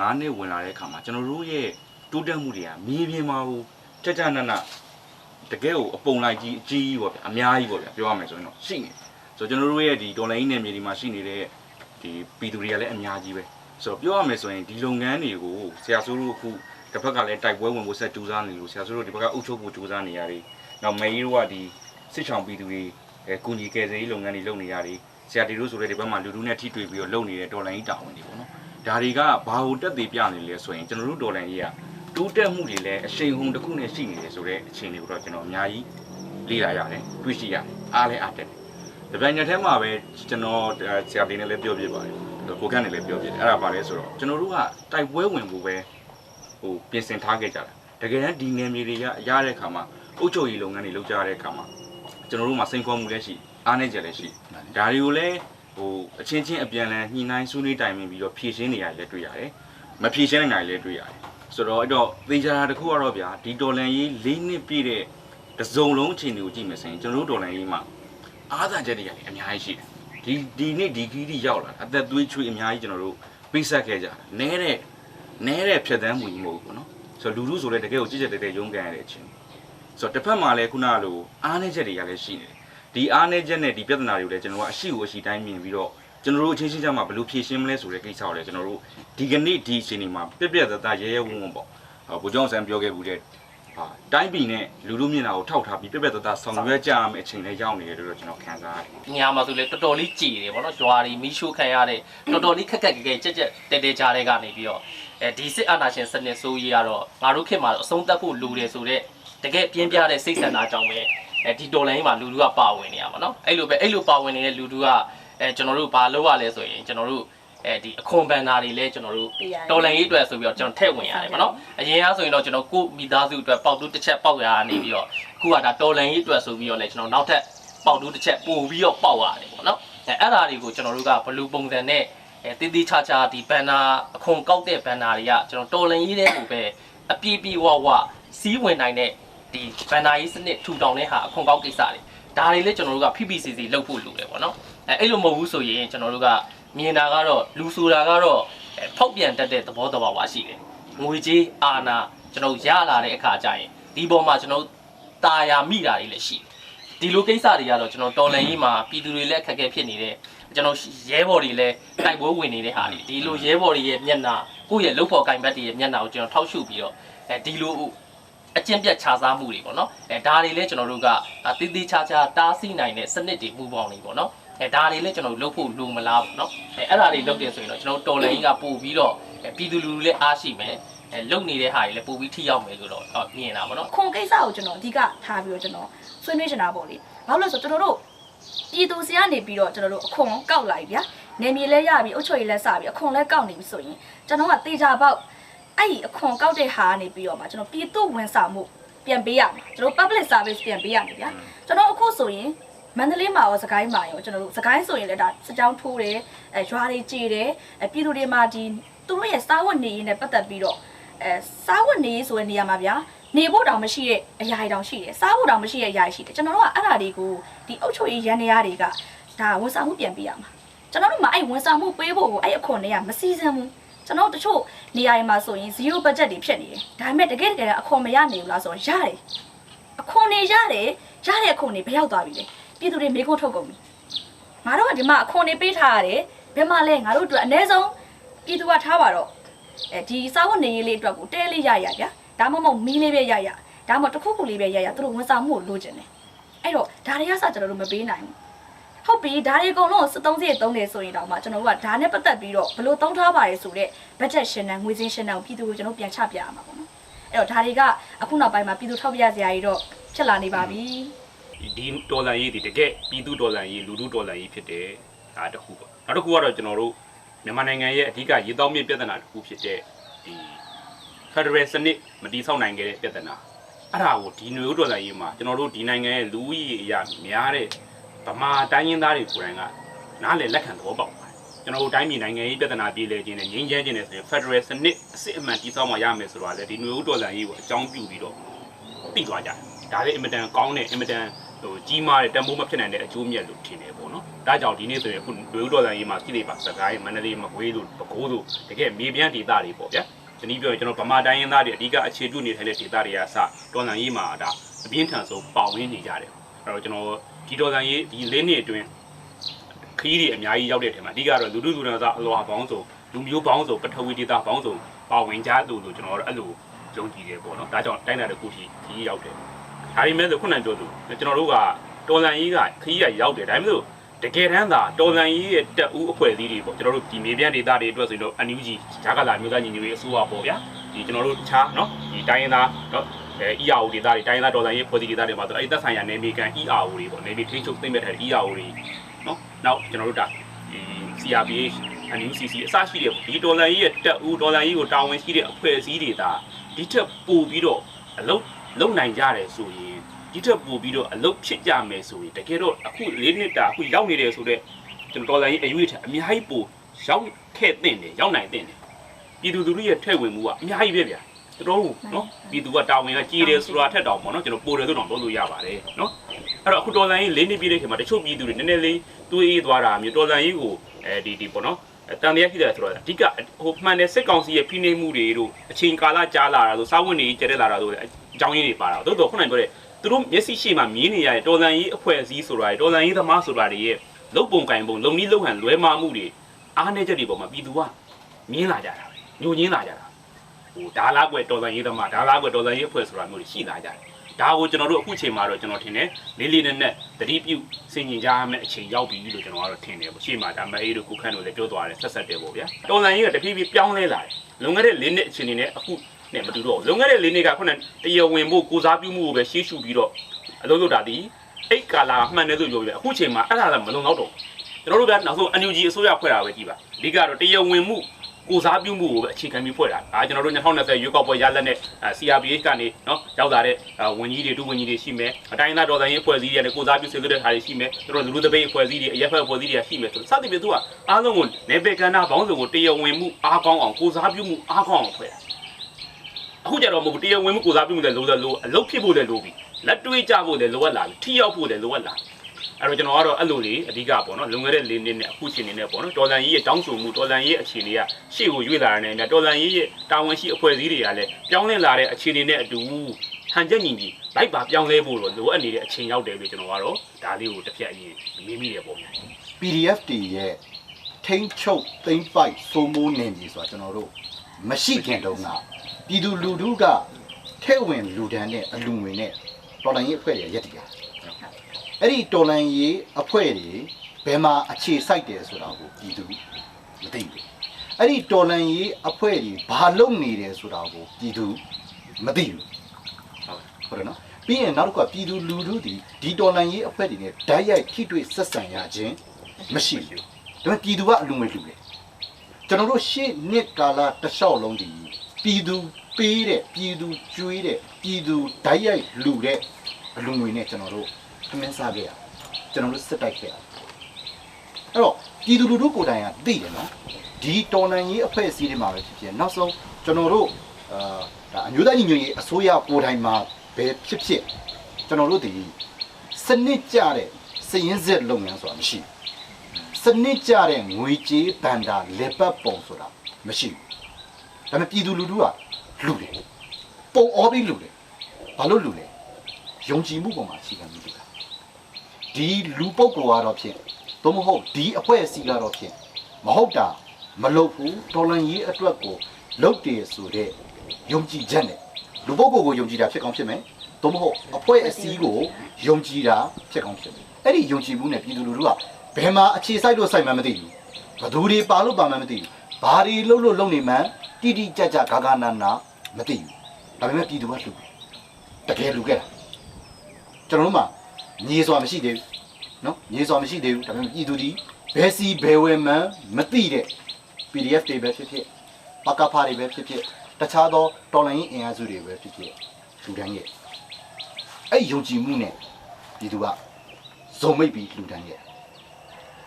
၄နှစ်ကျော်၅နှစ်ဝင်လာတဲ့အခါမှာကျွန်တော်တို့ရဲ့တိုးတက်မှုတွေကမြေပြင်မှာဟိုကြကြနနတကယ်ကိုအပုံလိုက်ကြီးအကြီးကြီးပေါ့ဗျာအများကြီးပေါ့ဗျာပြောရမယ်ဆိုရင်တော့ရှိနေဆိုတော့ကျွန်တော်တို့ရဲ့ဒီဒေါ်လာကြီးနယ်မြေဒီမှာရှိနေတဲ့ဒီပြည်သူတွေကလည်းအများကြီးပဲဆိုတော့ပြောရမယ်ဆိုရင်ဒီလုပ်ငန်းတွေကိုဆရာစိုးတို့အခုတစ်ဖက်ကလည်းတိုက်ပွဲဝင်ဖို့ဆက်ကြိုးစားနေလို့ဆရာစိုးတို့ဒီဘက်ကအုပ်ချုပ်ဖို့ကြိုးစားနေရတယ်နောက်မေကြီးတို့ကဒီစစ်ချောင်ပြည်သူတွေအဲကုညီကယ်ဆယ်ရေးလုပ်ငန်းတွေလုပ်နေရတယ်ဆရာတီတို့ဆိုတဲ့ဒီဘက်မှာလူလူနဲ့ထိတွေ့ပြီးတော့လုပ်နေတဲ့ဒေါ်လာကြီးတာဝန်တွေပေါ့နော် ဒါတွေကဘာကိုတက်သေးပြနေလဲဆိုရင်ကျွန်တော်တို့ဒေါ်လာကြီးကတိုးတက်မှုတွေလည်းအရှိန်ဟုန်တစ်ခုနဲ့ရှိနေတယ်ဆိုတဲ့အခြေအနေကိုတော့ကျွန်တော်အများကြီးလေ့လာရတယ်တွေးရှိရတယ်အားလည်းအားတက်တယ်။ဒီပိုင်းညထဲမှာပဲကျွန်တော်ဆရာတင်နဲ့လည်းပြောပြပါတယ်။ကိုကန့်နဲ့လည်းပြောပြတယ်။အဲ့ဒါပါလဲဆိုတော့ကျွန်တော်တို့ကတိုက်ပွဲဝင်ဖို့ပဲဟိုပြင်ဆင်ထားခဲ့ကြတာ။တကယ်တမ်းဒီနယ်မြေတွေရရတဲ့အခါမှာအုပ်ချုပ်ရေးလုပ်ငန်းတွေလုပ်ကြတဲ့အခါမှာကျွန်တော်တို့မှာစိန်ခေါ်မှုလည်းရှိအားနည်းချက်လည်းရှိဒါတွေကိုလည်း ဟိုအချင်းချင်းအပြန်အလှန်ညှိနှိုင်းဆွေးနွေးတိုင်ပင်ပြီးတော့ဖြည့်ရှင်းနေရတယ်လည်းတွေ့ရတယ်။မဖြည့်ရှင်းနိုင်တာလည်းတွေ့ရတယ်။ဆိုတော့အဲ့တော့သေချာတာတစ်ခုကတော့ဗျာဒီဒေါ်လန်ရေး၄နှစ်ပြည့်တဲ့တစ်စုံလုံးအခြေအနေကိုကြည့်မယ်ဆိုရင်ကျွန်တော်တို့ဒေါ်လန်ရေးမှာအားသာချက်တွေကလည်းအများကြီးရှိတယ်။ဒီဒီနေ့ဒီခီးတိရောက်လာတာအသက်သွေးချွေးအများကြီးကျွန်တော်တို့ပိတ်ဆက်ခဲ့ကြတာ။နဲတဲ့နဲတဲ့ဖြတ်သန်းမှုကြီးမဟုတ်ဘူးပေါ့နော်။ဆိုတော့လူလူဆိုလည်းတကယ်ကိုကြည့်ချက်တဲတဲရုန်းကန်ရတဲ့အချင်း။ဆိုတော့တစ်ဖက်မှာလည်းခုနကလိုအားနည်းချက်တွေကလည်းရှိနေတယ်။ ဒီအားနည်းချက်နဲ့ဒီပြဿနာတွေကိုလည်းကျွန်တော်ကအရှိကိုအရှိတိုင်းမြင်ပြီးတော့ကျွန်တော်တို့အချင်းချင်းကြားမှာဘယ်လိုဖြေရှင်းမလဲဆိုတဲ့ကိစ္စကိုလည်းကျွန်တော်တို့ဒီကနေ့ဒီအချိန်ဒီမှာပြက်ပြက်သားသားရဲရဲဝံ့ဝံ့ပေါ့ဟောဘုကြောင့်ဆန်ပြောခဲ့ဘူးတဲ့ဟာတိုင်းပြည်နဲ့လူလူမျက်နှာကိုထောက်ထားပြီးပြက်ပြက်သားသားဆောင်ရွက်ကြရမယ့်အချိန်လည်းရောက်နေတယ်လို့တော့ကျွန်တော်ခံစားရတယ်ဒီနေရာမှာဆိုလေတော်တော်လေးကြည်တယ်ဗောနော်ရွာတွေမီးရှို့ခံရတဲ့တော်တော်လေးခက်ခက်ကြဲကြဲကြက်ကြက်တဲတဲကြားတဲ့ကနေပြီးတော့အဲဒီစစ်အာဏာရှင်စနစ်ဆိုးကြီးကတော့ငါတို့ခေတ်မှာတော့အဆုံးသတ်ဖို့လိုတယ်ဆိုတော့တကယ်ပြင်းပြတဲ့စိတ်ဆန္ဒကြောင့်ပဲ အဲဒီဒေါ်လာရင်းမှာလူလူကပါဝင်နေရပါတော့အဲ့လိုပဲအဲ့လိုပါဝင်နေတဲ့လူလူကအဲကျွန်တော်တို့ဘာလုပ်ရလဲဆိုရင်ကျွန်တော်တို့အဲဒီအခွန်ဘန်နာတွေလည်းကျွန်တော်တို့တော်လန်ရေးအတွက်ဆိုပြီးတော့ကျွန်တော်ထည့်ဝင်ရတယ်ဗောနော်အရင်ကဆိုရင်တော့ကျွန်တော်ကိုမိသားစုအတွက်ပေါက်တူးတစ်ချက်ပေါက်ရနေပြီးတော့အခုကဒါတော်လန်ရေးအတွက်ဆိုပြီးတော့လည်းကျွန်တော်နောက်ထပ်ပေါက်တူးတစ်ချက်ပို့ပြီးတော့ပေါက်ရတယ်ပေါ့နော်အဲအဲ့ဒါတွေကိုကျွန်တော်တို့ကဘလူးပုံစံနဲ့အဲတည်တည်ချာချာဒီဘန်နာအခွန်ကောက်တဲ့ဘန်နာတွေကကျွန်တော်တော်လန်ရေးတဲ့ကိုပဲအပြည့်ပြည့်ဝဝစီးဝင်နိုင်တဲ့ ဒီဘန်နာရေးစနစ်ထူထောင်တဲ့ဟာအခွန်ကောက်ကိစ္စတွေဒါတွေလည်းကျွန်တော်တို့က PPCC လုပ်ဖို့လိုတယ်ပေါ့နော်အဲအဲ့လိုမဟုတ်ဘူးဆိုရင်ကျွန်တော်တို့ကမြင်တာကတော့လူဆိုတာကတော့အဲဖောက်ပြန်တတ်တဲ့သဘောတဘာဝရှိတယ်ငွေကြေးအာဏာကျွန်တော်ရလာတဲ့အခါကျရင်ဒီပေါ်မှာကျွန်တော်ตาယာမိတာတွေလည်းရှိတယ်ဒီလိုကိစ္စတွေကတော့ကျွန်တော်တော်လန်ရေးမှာပြည်သူတွေလည်းအခက်အခဲဖြစ်နေတယ်ကျွန်တော်ရဲဘော်တွေလည်းတိုက်ပွဲဝင်နေတဲ့ဟာတွေဒီလိုရဲဘော်တွေရဲ့မျက်နှာကိုယ့်ရဲ့လုပ်ဖော်ကင်ဘတ်တွေရဲ့မျက်နှာကိုကျွန်တော်ထောက်ရှုပြီးတော့အဲဒီလို အကျင့်ပြတ်ခြားစားမှုတွေပေါ့နော်အဲဒါတွေလည်းကျွန်တော်တို့ကတည်တည်ချာချာတားဆီးနိုင်တဲ့စနစ်တွေမှုပေါင်းတွေပေါ့နော်အဲဒါတွေလည်းကျွန်တော်တို့လုပ်ဖို့လိုမလားပေါ့နော်အဲအဲ့ဒါတွေလုပ်တယ်ဆိုရင်တော့ကျွန်တော်တော်လန်ရေးကပို့ပြီးတော့အဲပြည်သူလူထုလည်းအားရှိမယ်အဲလုပ်နေတဲ့ဟာတွေလည်းပို့ပြီးထိရောက်မယ်လို့တော့အော်မြင်တာပေါ့နော်ခွန်ကိစ္စကိုကျွန်တော်အဓိကထားပြီးတော့ကျွန်တော်ဆွေးနွေးချင်တာပေါ့လေဘာလို့လဲဆိုတော့ကျွန်တော်တို့ပြည်သူစီကနေပြီးတော့ကျွန်တော်တို့အခွန်ကောက်လိုက်ဗျာနေမြေလဲရပြီးအုတ်ချွေလဲစပြီးအခွန်လဲကောက်နေပြီဆိုရင်ကျွန်တော်ကတေချာပေါက် အဲ့ဒီအခွန်ကောက်တဲ့ဟာကနေပြီးတော့မှကျွန်တော်ပြည်သူဝန်ဆောင်မှုပြန်ပေးရမယ်ကျွန်တော် public service ပြန်ပေးရမယ်ဗျာကျွန်တော်အခုဆိုရင်မန္တလေးမှာရောစကိုင်းမှာရောကျွန်တော်တို့စကိုင်းဆိုရင်လည်းဒါစကြောင်းထိုးတယ်အဲရွာတွေကြေတယ်အဲပြည်သူတွေမှာဒီသူတို့ရဲ့စားဝတ်နေရေးနဲ့ပတ်သက်ပြီးတော့အဲစားဝတ်နေရေးဆိုတဲ့နေရာမှာဗျာနေဖို့တောင်မရှိတဲ့အရာတွေတောင်ရှိတယ်စားဖို့တောင်မရှိတဲ့အရာတွေရှိတယ်ကျွန်တော်တို့ကအဲ့ဒါတွေကိုဒီအုတ်ချုပ်ရေးရန်နေရတွေကဒါဝန်ဆောင်မှုပြန်ပေးရမှာကျွန်တော်တို့မှအဲ့ဝန်ဆောင်မှုပေးဖို့ကိုအဲ့အခွန်တွေကမစီစဉ်ဘူး ကျွန်တော်တို့တချို့နေရာတွေမှာဆိုရင် zero budget တွေဖြစ်နေတယ်ဒါပေမဲ့တကယ်တကယ်အခွန်မရနိုင်ဘူးလားဆိုတော့ရတယ်အခွန်တွေရတယ်ရတဲ့အခွန်တွေဘယ်ရောက်သွားပြီလဲပြည်သူတွေမေးခွန်းထုတ်ကုန်ပြီငါတို့ကဒီမှာအခွန်တွေပေးထားရတယ်ဘယ်မှာလဲငါတို့အတွက်အ ਨੇ ဆုံးပြည်သူကထားပါတော့အဲဒီစာဝတ်နေရေးလေးအတွက်ကိုတဲလေးရရဗျာဒါမှမဟုတ်မီးလေးပဲရရဒါမှမဟုတ်တစ်ခုခုလေးပဲရရသူတို့ဝန်ဆောင်မှုကိုလိုချင်တယ်အဲ့တော့ဒါတွေကစကျွန်တော်တို့မပေးနိုင်ဘူး ဟုတ်ပြီဒါတွေအကုန်လုံးစစ်သုံးစီသုံးတယ်ဆိုရင်တော့မှကျွန်တော်တို့ကဒါနဲ့ပတ်သက်ပြီးတော့ဘယ်လိုသုံးထားပါရဲဆိုတော့ budget ရှင်းတဲ့ငွေစင်းရှင်းတဲ့ပြည်သူကိုကျွန်တော်ပြန်ချပြရမှာပေါ့နော်အဲ့တော့ဒါတွေကအခုနောက်ပိုင်းမှာပြည်သူထောက်ပြစရာကြီးတော့ဖြစ်လာနေပါပြီဒီဒေါ်လာရေးဒီတကယ်ပြည်သူဒေါ်လာရေးလူလူဒေါ်လာရေးဖြစ်တယ်ဒါတစ်ခုပေါ့နောက်တစ်ခုကတော့ကျွန်တော်တို့မြန်မာနိုင်ငံရဲ့အဓိကရေတောင်းမြင့်ပြဿနာတစ်ခုဖြစ်တဲ့ဒီ Federal စနစ်မတည်ဆောက်နိုင်ခဲ့တဲ့ပြဿနာအဲ့ဒါကိုဒီနွေဦးဒေါ်လာရေးမှာကျွန်တော်တို့ဒီနိုင်ငံရဲ့လူဦးရေအရာများတဲ့ ဗမာတိုင်းရင်းသားတွေကိုယ်တိုင်ကနားလည်လက်ခံသဘောပေါက်ပါတယ်ကျွန်တော်တို့တိုင်းပြည်နိုင်ငံရေးပြဿနာပြည်လဲခြင်းနဲ့ငြိမ်းချမ်းခြင်းနဲ့ဆိုရင် Federal စနစ်အစစ်အမှန်တည်ဆောက်မှရမယ်ဆိုတော့လေဒီနွေဦးဒေါ်လာရေးကိုအကြောင်းပြုပြီးတော့သိသွားကြတယ်ဒါလည်းအင်မတန်ကောင်းတဲ့အင်မတန်ဟိုကြီးမားတဲ့တန်ဖိုးမဖြစ်နိုင်တဲ့အကျိုးမြတ်လို့ထင်တယ်ပေါ့နော်ဒါကြောင့်ဒီနေ့ဆိုရင်အခုလူဦးတော်လန်ရေးမှာကိလေသာစကိုင်းမန္တလေးမကွေးလို့ပဲခူးလို့တကယ်မြေပြန့်ဒေသတွေပေါ့ဗျာဒီနည်းပြောရင်ကျွန်တော်ဗမာတိုင်းရင်းသားတွေအဓိကအခြေပြုနေထိုင်တဲ့ဒေသတွေကစတော်လန်ရေးမှာဒါအပြင်းထန်ဆုံးပါဝင်နေကြတယ်အဲ့တော့ကျွန်တော် ဒီတော်လန်ရေးဒီလေးနှစ်အတွင်းခရီးတွေအများကြီးရောက်တဲ့ထဲမှာအဓိကတော့လူလူလူတော်သားအလောဟာပေါင်းစုံလူမျိုးပေါင်းစုံပထဝီဒေသပေါင်းစုံပါဝင်ကြလို့လို့ကျွန်တော်တို့အဲ့လိုယုံကြည်တယ်ပေါ့နော်ဒါကြောင့်တိုင်းတာတစ်ခုရှိခရီးရောက်တယ် ဒါပေမဲ့ဆိုခုနကပြောသူကျွန်တော်တို့ကတော်လန်ကြီးကခရီးရရောက်တယ်ဒါပေမဲ့ဆိုတကယ်တမ်းသာတော်လန်ကြီးရဲ့တက်ဦးအဖွဲ့အစည်းတွေပေါ့ကျွန်တော်တို့ဒီမြေပြန့်ဒေသတွေအတွက်ဆိုရင်တော့ NUG ဂျာကလာမျိုးသားညီညွတ်ရေးအစိုးရပေါ့ဗျာဒီကျွန်တော်တို့တခြားเนาะဒီတိုင်းရင်းသားเนาะ အဲ ERO ဒေတာတွေတိုင်းသားဒေါ်လာရေးဖွဲ့စည်းဒေတာတွေမှာဆိုအဲ့သက်ဆိုင်ရာနယ်မြေကန် ERO တွေပေါ့နယ်မြေထိချုပ်သိမ့်မဲ့တဲ့ ERO တွေနော်နောက်ကျွန်တော်တို့ဒါဒီ CRPH NUCC အစရှိတဲ့ဒီဒေါ်လာရေးရဲ့တက်ဦးဒေါ်လာရေးကိုတာဝန်ရှိတဲ့အဖွဲ့အစည်းတွေဒါဒီထက်ပိုပြီးတော့အလုပ်လုပ်နိုင်ကြတယ်ဆိုရင်ဒီထက်ပိုပြီးတော့အလုပ်ဖြစ်ကြမယ်ဆိုရင်တကယ်တော့အခု၄နှစ်တာအခုရောက်နေတယ်ဆိုတော့ကျွန်တော်ဒေါ်လာရေးအယူထအများကြီးပိုရောက်ခဲ့တဲ့တယ်ရောက်နိုင်တဲ့တယ်ပြည်သူလူထုရဲ့ထဲ့ဝင်မှုကအများကြီးပဲဗျာ တော်တော်ဟုတ်နော်ပြည်သူကတာဝန်ကကြီးတယ်ဆိုတာထက်တောင်ပေါ့နော်ကျွန်တော်ပိုတယ်ဆိုတော့ပြောလို့ရပါတယ်နော်အဲ့တော့အခုတော်လိုင်းလေးနှစ်ပြည့်တဲ့ချိန်မှာတချို့ပြည်သူတွေနည်းနည်းလေးတွေးအေးသွားတာမျိုးတော်လိုင်းကြီးကိုအဲဒီဒီပေါ့နော်တန်တရားရှိတယ်ဆိုတော့အဓိကဟိုမှန်တဲ့စစ်ကောင်စီရဲ့ဖိနှိပ်မှုတွေတို့အချိန်ကာလကြာလာတာဆိုစာဝင်တွေကျတဲ့လာတာဆိုအကြောင်းရင်းတွေပါတာတို့တော့ခုနကပြောတဲ့သူတို့မျက်စိရှိမှမြင်နေရတဲ့တော်လန်ကြီးအဖွဲ့အစည်းဆိုတာတွေတော်လန်ကြီးသမားဆိုတာတွေရဲ့လုံပုံကင်ပုံလုံနည်းလုံဟန်လွဲမှားမှုတွေအားနည်းချက်တွေပေါ်မှာပြည်သူကမြင်လာကြတာညှို့ညင်းလာကြတာ ဟိုဒါလားကွယ်တော်လန်ကြီးသမားဒါလားကွယ်တော်လန်ကြီးအဖွဲ့ဆိုတာမျိုးတွေရှိလာကြတယ်ဒါကိုကျွန်တော်တို့အခုချိန်မှာတော့ကျွန်တော်ထင်တယ်လေးလေးနက်နက်တတိပြုစင်ကျင်ကြမယ့်အချိန်ရောက်ပြီလို့ကျွန်တော်ကတော့ထင်တယ်ပေါ့ရှေ့မှာဒါမအေးတို့ကုခန့်တို့လည်းပြောသွားတယ်ဆက်ဆက်တယ်ပေါ့ဗျာတော်လန်ကြီးကတဖြည်းဖြည်းပြောင်းလဲလာတယ်လွန်ခဲ့တဲ့၄နှစ်အချိန်နေနဲ့အခုနဲ့မတူတော့ဘူးလွန်ခဲ့တဲ့၄နှစ်ကခုနတရားဝင်ဖို့ကိုစားပြုမှုကိုပဲရှေ့ရှုပြီးတော့အလုပ်လုပ်တာဒီအဲ့ကာလာမှန်တယ်လို့ပြောပြအခုချိန်မှာအဲ့ဒါလည်းမလုံလောက်တော့ကျွန်တော်တို့ကနောက်ဆုံး NUG အစိုးရဖွဲ့တာပဲကြည်ပါအဓိကတော့တရားဝင်မှု ကိုစားပြုမှုကိုပဲအခြေခံပြီးဖွဲ့တာအာကျွန်တော်တို့2020ရွေးကောက်ပွဲရလက်နဲ့ CRPH ကနေနော်ရောက်လာတဲ့ဝန်ကြီးတွေဒုဝန်ကြီးတွေရှိမယ်အတိုင်းသားတော်ဆိုင်ရေးဖွဲ့စည်းတွေနဲ့ကိုစားပြုဆွေးနွေးတဲ့ဟာတွေရှိမယ်သူတို့လူလူတပိတ်ဖွဲ့စည်းတွေအရက်ဖက်ဖွဲ့စည်းတွေရှိမယ်ဆိုစသဖြင့်သူကအားလုံးကိုနေပေကန္နာဘောင်းစုံကိုတရားဝင်မှုအားကောင်းအောင်ကိုစားပြုမှုအားကောင်းအောင်ဖွဲ့တာအခုကြတော့မဟုတ်ဘူးတရားဝင်မှုကိုစားပြုမှုလည်းလိုတယ်လို့အလုပ်ဖြစ်ဖို့လည်းလိုပြီလက်တွေးကြဖို့လည်းလိုအပ်လာပြီထိရောက်ဖို့လည်းလိုအပ်လာ အဲ့တော့ကျွန်တော်ကတော့အဲ့လိုလေးအဓိကပေါ့နော်လုံခဲ့တဲ့လေးနှစ်နဲ့အခုချိန်နေနဲ့ပေါ့နော်တော်လန်ကြီးရဲ့တောင်းဆိုမှုတော်လန်ကြီးရဲ့အခြေအနေကရှေ့ကိုရွေ့လာတဲ့နေနဲ့တော်လန်ကြီးရဲ့တာဝန်ရှိအဖွဲ့အစည်းတွေကလည်းပြောင်းလဲလာတဲ့အခြေအနေနဲ့အတူဟန်ချက်ညီညီလိုက်ပါပြောင်းလဲဖို့တော့လိုအပ်နေတဲ့အချိန်ရောက်တယ်လို့ကျွန်တော်ကတော့ဒါလေးကိုတစ်ဖြတ်အရင်မေးမိတယ်ပေါ့ဗျာ PDF တွေရဲ့ထိန်းချုပ်သိမ့်ပိုက်စိုးမိုးနေပြီဆိုတာကျွန်တော်တို့မရှိခင်တုန်းကပြည်သူလူထုကထဲ့ဝင်လူဒန်းနဲ့အလူငွေနဲ့တော်လိုင်းရေးအဖွဲ့တွေရက်တည်တာ အဲ့ဒီတော်လိုင်းရေးအဖွဲ့တွေဘယ်မှာအခြေစိုက်တယ်ဆိုတာကိုပြည်သူမသိဘူးအဲ့ဒီတော်လိုင်းရေးအဖွဲ့တွေဘာလုပ်နေတယ်ဆိုတာကိုပြည်သူမသိဘူးဟုတ်တယ်နော်ပြီးရင်နောက်တစ်ခုကပြည်သူလူထုဒီဒီတော်လိုင်းရေးအဖွဲ့တွေနဲ့ဓာတ်ရိုက်ထိတွေ့ဆက်ဆံရခြင်းမရှိဘူးဒါပေမဲ့ပြည်သူကအလူငွေလူတယ်ကျွန်တော်တို့ရှေ့နှစ်ကာလတစ်လျှောက်လုံးဒီပြည်သူပေးတဲ့ပြည်သူကျွေးတဲ့ပြည်သူဓာတ်ရိုက်လူတဲ့အလူငွေနဲ့ကျွန်တော်တို့ ခမင်းစားခဲ့ရကျွန်တော်တို့စစ်တိုက်ခဲ့ရအဲ့တော့ပြည်သူလူထုကိုယ်တိုင်ကသိတယ်နော်ဒီတော်လန်ရေးအဖွဲ့အစည်းတွေမှာပဲဖြစ်ဖြစ်နောက်ဆုံးကျွန်တော်တို့အာဒါအမျိုးသားညီညွတ်ရေးအစိုးရကိုယ်တိုင်မှာပဲဖြစ်ဖြစ်ကျွန်တော်တို့ဒီစနစ်ကြတဲ့စည်ရင်းစစ်လုပ်ငန်းဆိုတာမရှိဘူးစနစ်ကြတဲ့ငွေကြေးဗန္တာလက်ပတ်ပုံဆိုတာမရှိဘူးဒါပေမဲ့ပြည်သူလူထုကလူတယ်ပုံအောပြီးလူတယ်ဘာလို့လူလဲယုံကြည်မှုပေါ်မှာအခြေခံပြီးလူတာ ဒီလူပုဂ္ဂိုလ်ကတော့ဖြင့်သို့မဟုတ်ဒီအဖွဲ့အစည်းကတော့ဖြင့်မဟုတ်တာမလုပ်ဘူးတော်လန်ရေးအတွက်ကိုလုပ်တယ်ဆိုတဲ့ယုံကြည်ချက်နဲ့လူပုဂ္ဂိုလ်ကိုယုံကြည်တာဖြစ်ကောင်းဖြစ်မယ်သို့မဟုတ်အဖွဲ့အစည်းကိုယုံကြည်တာဖြစ်ကောင်းဖြစ်မယ်အဲ့ဒီယုံကြည်မှုနဲ့ပြည်သူလူထုကဘယ်မှာအခြေစိုက်လို့စိုက်မှန်းမသိဘူးဘသူတွေပါလို့ပါမှန်းမသိဘူးဘာတွေလုပ်လို့လုပ်နေမှန်းတိတိကျကျဂါဂါနာနာမသိဘူးဒါပေမဲ့ပြည်သူကလူတကယ်လူခဲ့တာကျွန်တော်တို့မှ ညီစွာမရှိသေးဘူးနော်ညီစွာမရှိသေးဘူးဒါပေမဲ့ပြည်သူဒီဘယ်စီဘယ်ဝယ်မှန်းမသိတဲ့ PDF တွေပဲဖြစ်ဖြစ်ပကဖာတွေပဲဖြစ်ဖြစ်တခြားသောတော်လိုင်းရင်အင်အားစုတွေပဲဖြစ်ဖြစ်လူတိုင်းရဲ့အဲ့ယုံကြည်မှုနဲ့ပြည်သူကဇုံမိတ်ပြီးလူတိုင်းရဲ့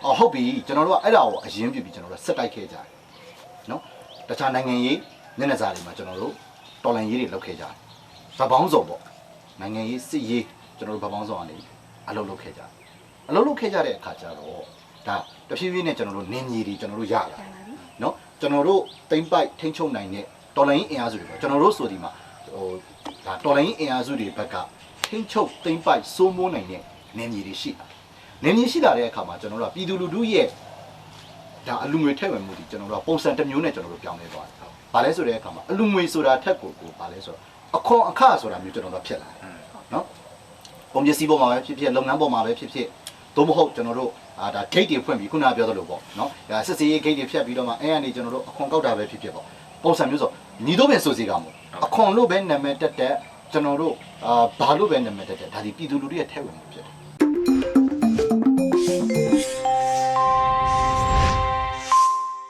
အော်ဟုတ်ပြီကျွန်တော်တို့ကအဲ့ဒါကိုအရင်ပြပြီးကျွန်တော်တို့ဆက်တိုက်ခဲ့ကြတယ်နော်တခြားနိုင်ငံရေးမျက်နှာစာတွေမှာကျွန်တော်တို့တော်လန်ရေးတွေလုပ်ခဲ့ကြတယ်ဗပောင်းစုံပေါ့နိုင်ငံရေးစစ်ရေးကျွန်တော်တို့ဗပောင်းစုံကနေအ အလုပ်လုပ်ခဲ့ကြတယ်အလုပ်လုပ်ခဲ့ကြတဲ့အခါကျတော့ဒါတဖြည်းဖြည်းနဲ့ကျွန်တော်တို့နင်းကြီးတွေကျွန်တော်တို့ရလာတယ်နော်ကျွန်တော်တို့တိမ့်ပိုက်ထိန်းချုပ်နိုင်တဲ့တော်လိုင်းအင်အားစုတွေပေါ့ကျွန်တော်တို့ဆိုဒီမှာဟိုဒါတော်လိုင်းအင်အားစုတွေဘက်ကထိန်းချုပ်တိမ့်ပိုက်စိုးမိုးနိုင်တဲ့နင်းကြီးတွေရှိတာနင်းကြီးရှိလာတဲ့အခါမှာကျွန်တော်တို့ကပြည်သူလူထုရဲ့ဒါအလူငွေထည့်ဝင်မှုဒီကျွန်တော်တို့ကပုံစံတစ်မျိုးနဲ့ကျွန်တော်တို့ပြောင်းလဲသွားတယ်။ဘာလဲဆိုတဲ့အခါမှာအလူငွေဆိုတာထက်ကိုကိုဘာလဲဆိုတော့အခွန်အခဆိုတာမျိုးကျွန်တော်တို့ဖြစ်လာတယ်။နော်။ ပုံပစ္စည်းပေါ်မှာပဲဖြစ်ဖြစ်လုပ်ငန်းပေါ်မှာပဲဖြစ်ဖြစ်သို့မဟုတ်ကျွန်တော်တို့အာဒါ gate တွေဖွင့်ပြီးခုနကပြောသလိုပေါ့နော်။ဒါစစ်စေးရေး gate တွေဖြတ်ပြီးတော့မှအဲကနေကျွန်တော်တို့အခွန်ကောက်တာပဲဖြစ်ဖြစ်ပေါ့။ပုံစံမျိုးဆိုညီတို့ပဲဆိုစီကမို့အခွန်လို့ပဲနာမည်တက်တက်ကျွန်တော်တို့အာဘာလို့ပဲနာမည်တက်တက်ဒါဒီပြည်သူလူထုရဲ့ထဲဝင်မှုဖြစ်တယ်